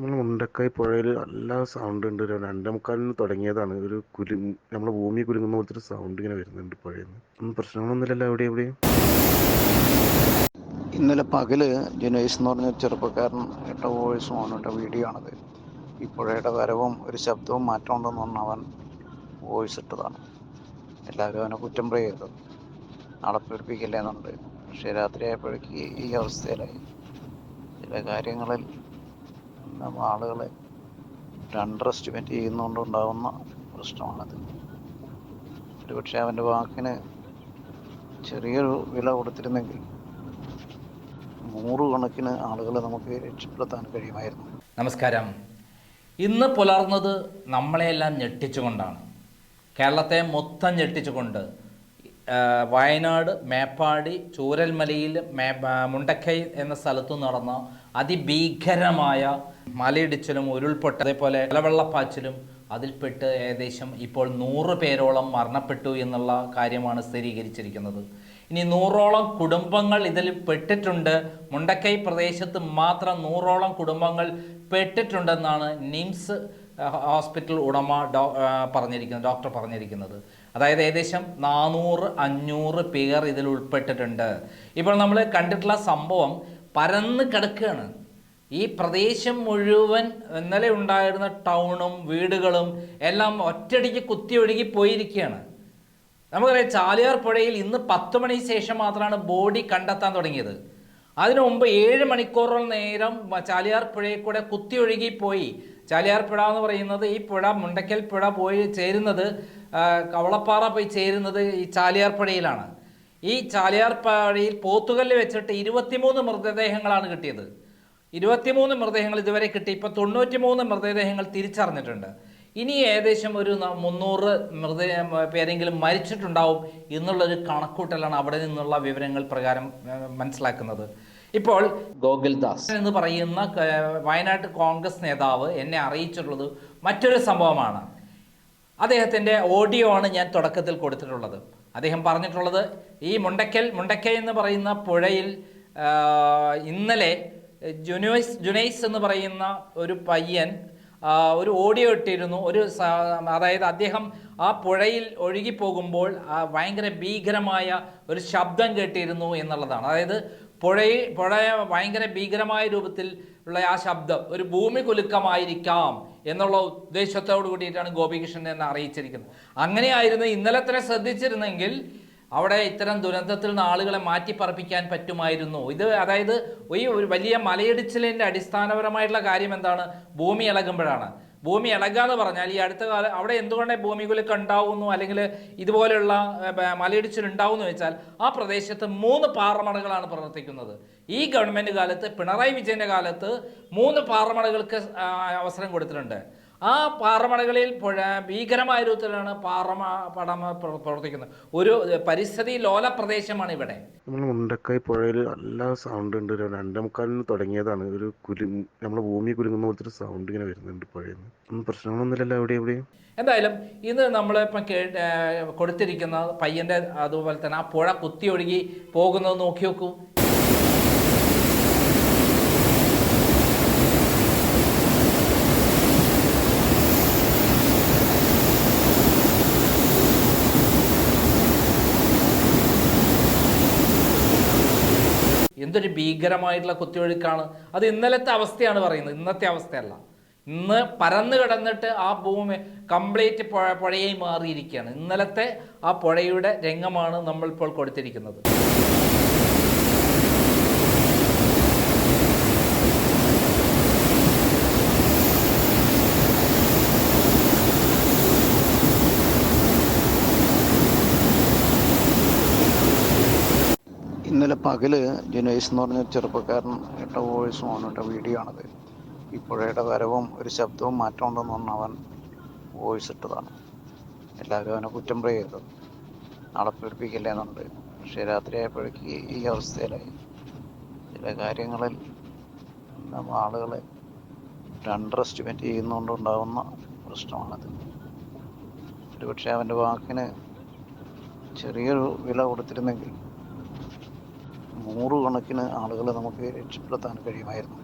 നമ്മൾ മുണ്ടക്കായ് പുഴയിൽ നല്ല സൗണ്ട് ഉണ്ട്. ഒരു രണ്ടേ മുക്കാലിന് തുടങ്ങിയതാണ്. ഒരു കുലു നമ്മളെ ഭൂമി കുലുങ്ങുന്ന പോലത്തെ ഒരു സൗണ്ട് ഇങ്ങനെ വരുന്നുണ്ട് പുഴയിൽ നിന്ന് പ്രശ്നങ്ങളൊന്നുമില്ലല്ലോ അവിടെ എവിടെയും ഇന്നലെ പകൽ ജുനൈസ് എന്ന് പറഞ്ഞ ചെറുപ്പക്കാരൻ ഇട്ട വോയിസും ഇട്ട വീഡിയോ ആണത്. ഈ പുഴയുടെ വരവും ഒരു ശബ്ദവും മാറ്റം ഉണ്ടെന്ന് പറഞ്ഞ അവൻ വോയിസ് ഇട്ടതാണ്. എല്ലാവരും അവനെ കുറ്റം പറയരുത് നാളെ പേടിപ്പിക്കില്ലെന്നുണ്ട്. പക്ഷേ രാത്രി ഈ അവസ്ഥയിലായി. ചില കാര്യങ്ങളിൽ നമ്മ ആളുകളെ അണ്ടർ എസ്റ്റിമേറ്റ് ചെയ്യുന്നതുകൊണ്ടുണ്ടാകുന്ന പ്രശ്നമാണത് ഒരുപക്ഷെ അവന്റെ വാക്കിന് ചെറിയൊരു വില കൊടുത്തിരുന്നെങ്കിൽ നൂറുകണക്കിന് ആളുകളെ നമുക്ക് രക്ഷപ്പെടുത്താൻ കഴിയുമായിരുന്നു. നമസ്കാരം. ഇന്ന് പുലർന്നത് നമ്മളെയെല്ലാം ഞെട്ടിച്ചുകൊണ്ടാണ്. കേരളത്തെ മൊത്തം ഞെട്ടിച്ചുകൊണ്ട് വയനാട് മേപ്പാടി ചൂരൽമലയിൽ മേ മുണ്ടക്കൈ എന്ന സ്ഥലത്തു നടന്ന അതിഭീകരമായ മലയിടിച്ചിലും ഉരുൾപൊട്ട അതേപോലെ ഇലവെള്ളപ്പാച്ചിലും അതിൽപ്പെട്ട് ഏകദേശം ഇപ്പോൾ നൂറ് പേരോളം മരണപ്പെട്ടു എന്നുള്ള കാര്യമാണ് സ്ഥിരീകരിച്ചിരിക്കുന്നത്. ഇനി നൂറോളം കുടുംബങ്ങൾ ഇതിൽ പെട്ടിട്ടുണ്ട്. മുണ്ടക്കൈ പ്രദേശത്ത് മാത്രം നൂറോളം കുടുംബങ്ങൾ പെട്ടിട്ടുണ്ടെന്നാണ് നിംസ് ഹോസ്പിറ്റൽ ഉടമ ഡോ പറഞ്ഞിരിക്കുന്നത് ഡോക്ടർ പറഞ്ഞിരിക്കുന്നത്. അതായത് ഏകദേശം നാനൂറ് അഞ്ഞൂറ് പേർ ഇതിൽ ഉൾപ്പെട്ടിട്ടുണ്ട്. ഇപ്പോൾ നമ്മൾ കണ്ടിട്ടുള്ള സംഭവം പരന്ന് കിടക്കുകയാണ്. ഈ പ്രദേശം മുഴുവൻ ഇന്നലെ ഉണ്ടായിരുന്ന ടൗണും വീടുകളും എല്ലാം ഒറ്റയടിക്ക് കുത്തിയൊഴുകി പോയിരിക്കുകയാണ്. നമുക്കറിയാം ചാലിയാർ പുഴയിൽ ഇന്ന് പത്ത് മണി ശേഷം മാത്രമാണ് ബോഡി കണ്ടെത്താൻ തുടങ്ങിയത്. അതിനു മുമ്പ് ഏഴ് മണിക്കൂറോളം നേരം ചാലിയാർ പുഴയിൽ കൂടെ കുത്തിയൊഴുകി പോയി. ചാലിയാർ പുഴ എന്ന് പറയുന്നത് ഈ പുഴ മുണ്ടക്കൽ പുഴ പോയി ചേരുന്നത് കവളപ്പാറ പോയി ചേരുന്നത് ഈ ചാലിയാർ പുഴയിലാണ് ഈ ചാലിയാർ പുഴയിൽ പോത്തുകല്ല് വെച്ചിട്ട് ഇരുപത്തിമൂന്ന് മൃതദേഹങ്ങളാണ് കിട്ടിയത്. ഇരുപത്തിമൂന്ന് മൃതദേഹങ്ങൾ ഇതുവരെ കിട്ടി. ഇപ്പോൾ തൊണ്ണൂറ്റിമൂന്ന് മൃതദേഹങ്ങൾ തിരിച്ചറിഞ്ഞിട്ടുണ്ട്. ഇനി ഏകദേശം ഒരു മുന്നൂറ് മൃത പേരെങ്കിലും മരിച്ചിട്ടുണ്ടാവും എന്നുള്ളൊരു കണക്കൂട്ടലാണ് അവിടെ നിന്നുള്ള വിവരങ്ങൾ പ്രകാരം മനസ്സിലാക്കുന്നത്. ഇപ്പോൾ ഗോകുൽദാസ് എന്ന് പറയുന്ന വയനാട് കോൺഗ്രസ് നേതാവ് എന്നെ അറിയിച്ചിട്ടുള്ളത് മറ്റൊരു സംഭവമാണ്. അദ്ദേഹത്തിന്റെ ഓഡിയോ ആണ് ഞാൻ തുടക്കത്തിൽ കൊടുത്തിട്ടുള്ളത്. അദ്ദേഹം പറഞ്ഞിട്ടുള്ളത് ഈ മുണ്ടക്കൽ മുണ്ടക്കൈ എന്ന് പറയുന്ന പുഴയിൽ ഇന്നലെ ജുനൈസ് ജുനൈസ് എന്ന് പറയുന്ന ഒരു പയ്യൻ ഒരു ഓഡിയോ ഇട്ടിരുന്നു. ഒരു അതായത് അദ്ദേഹം ആ പുഴയിൽ ഒഴുകിപ്പോകുമ്പോൾ ഭയങ്കര ഭീകരമായ ഒരു ശബ്ദം കേട്ടിരുന്നു എന്നുള്ളതാണ്. അതായത് പുഴയിൽ പുഴ ഭയങ്കര ഭീകരമായ രൂപത്തിൽ ഉള്ള ആ ശബ്ദം ഒരു ഭൂമി കുലുക്കമായിരിക്കാം എന്നുള്ള ഉദ്ദേശത്തോട് കൂടിയിട്ടാണ് ഗോപികൃഷ്ണൻ എന്ന് അറിയിച്ചിരിക്കുന്നത്. അങ്ങനെയായിരുന്നു ഇന്നലെ തന്നെ ശ്രദ്ധിച്ചിരുന്നെങ്കിൽ അവിടെ ഇത്തരം ദുരന്തത്തിൽ നിന്ന് ആളുകളെ മാറ്റിപ്പറപ്പിക്കാൻ പറ്റുമായിരുന്നു. ഇത് അതായത് ഈ ഒരു വലിയ മലയിടിച്ചിലിന്റെ അടിസ്ഥാനപരമായിട്ടുള്ള കാര്യം എന്താണ്? ഭൂമി ഇളകുമ്പോഴാണ്. ഭൂമി ഇളകുക എന്ന് പറഞ്ഞാൽ ഈ അടുത്ത കാലം അവിടെ എന്തുകൊണ്ട് ഭൂമി കുലുക്കം ഉണ്ടാവുന്നു അല്ലെങ്കിൽ ഇതുപോലെയുള്ള മലയിടിച്ചിൽ ഉണ്ടാവുന്നു വെച്ചാൽ ആ പ്രദേശത്ത് മൂന്ന് പാറമടകളാണ് പ്രവർത്തിക്കുന്നത്. ഈ ഗവൺമെന്റ് കാലത്ത് പിണറായി വിജയന്റെ കാലത്ത് മൂന്ന് പാറമടകൾക്ക് അവസരം കൊടുത്തിട്ടുണ്ട്. ആ പാറമടകളിൽ പുഴ ഭീകരമായ രൂപത്തിലാണ് പാറമ പടമ പ്രവർത്തിക്കുന്നത്. ഒരു പരിസ്ഥിതി ലോല പ്രദേശമാണ് ഇവിടെ. നമ്മൾ മുണ്ടക്കായ് പുഴയിൽ നല്ല സൗണ്ട് ഉണ്ട്. രണ്ടേമുക്കാലിന് രണ്ടേ മുക്കാലിന് തുടങ്ങിയതാണ്. ഒരു കുലു നമ്മളെ ഭൂമി കുലുങ്ങുന്ന പോലത്തെ ഒരു സൗണ്ട് ഇങ്ങനെ വരുന്നുണ്ട് പുഴയിൽ ഒന്നും പ്രശ്നങ്ങളൊന്നുമില്ലല്ലോ അവിടെ എവിടെയും എന്തായാലും ഇന്ന് കേ ഏർ, കൊടുത്തിരിക്കുന്ന പയ്യന്റെ അതുപോലെ തന്നെ ആ പുഴ കുത്തി ഒഴുകി പോകുന്നത് നോക്കി നോക്കൂ. എന്തൊരു ഭീകരമായിട്ടുള്ള കുത്തിയൊഴുക്കാണ് അത് ഇന്നലത്തെ അവസ്ഥയാണ് പറയുന്നത്. ഇന്നത്തെ അവസ്ഥയല്ല. ഇന്ന് പരന്നു കിടന്നിട്ട് ആ ഭൂമി കംപ്ലീറ്റ് പുഴ പുഴയായി മാറിയിരിക്കുകയാണ്. ഇന്നലത്തെ ആ പുഴയുടെ രംഗമാണ് നമ്മളിപ്പോൾ കൊടുത്തിരിക്കുന്നത്. ഇന്നലെ പകൽ ജുനൈസ് എന്ന് പറഞ്ഞ ചെറുപ്പക്കാരൻ ഇട്ട വോയിസും അവനിട്ട വീഡിയോ ആണത്. ഈ പുഴയുടെ വരവും ഒരു ശബ്ദവും മാറ്റം ഉണ്ടെന്ന് അവൻ വോയിസ് ഇട്ടതാണ്. എല്ലാവരും അവനെ കുറ്റം പറയരുത് നാളെ പേടിപ്പിക്കില്ലെന്നുണ്ട് പക്ഷേ രാത്രി ആയപ്പോഴേക്ക് ഈ അവസ്ഥയിലായി. ചില കാര്യങ്ങളിൽ നമ്മ ആളുകളെ അണ്ടർ എസ്റ്റിമേറ്റ് ചെയ്യുന്നതുകൊണ്ടുണ്ടാകുന്ന പ്രശ്നമാണത്. ഒരുപക്ഷെ അവന്റെ വാക്കിന് ചെറിയൊരു വില കൊടുത്തിരുന്നെങ്കിൽ നൂറുകണക്കിന് ആളുകളെ നമുക്ക് രക്ഷപ്പെടുത്താൻ കഴിയുമായിരുന്നു.